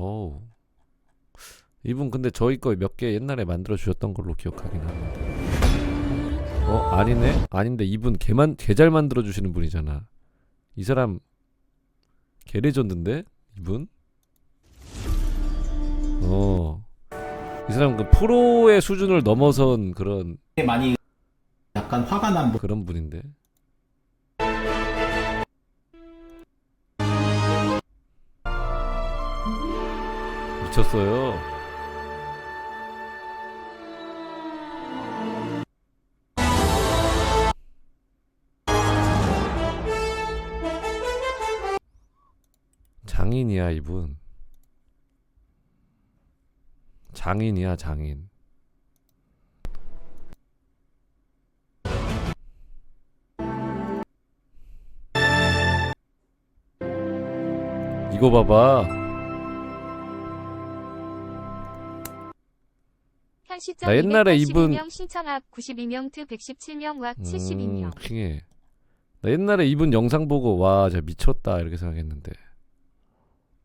어우. 이분 근데 저희 거 몇 개 옛날에 만들어 주셨던 걸로 기억하긴 하는데. 어, 아니네. 아닌데 이분 개만 개잘 만들어 주시는 분이잖아. 이 사람 개 레전드인데? 이분? 어. 이 사람 그 프로의 수준을 넘어선 그런 많이 약간 화가 난 분. 그런 분인데. 미쳤어요. 장인이야 이분. 장인이야 장인. 이거 봐봐. 시점 나 옛날에 282명 이분- 신청 앞 92명 트 117명 왁 음, 72명 킹해. 나 옛날에 이분 영상 보고 와, 저 미쳤다 이렇게 생각했는데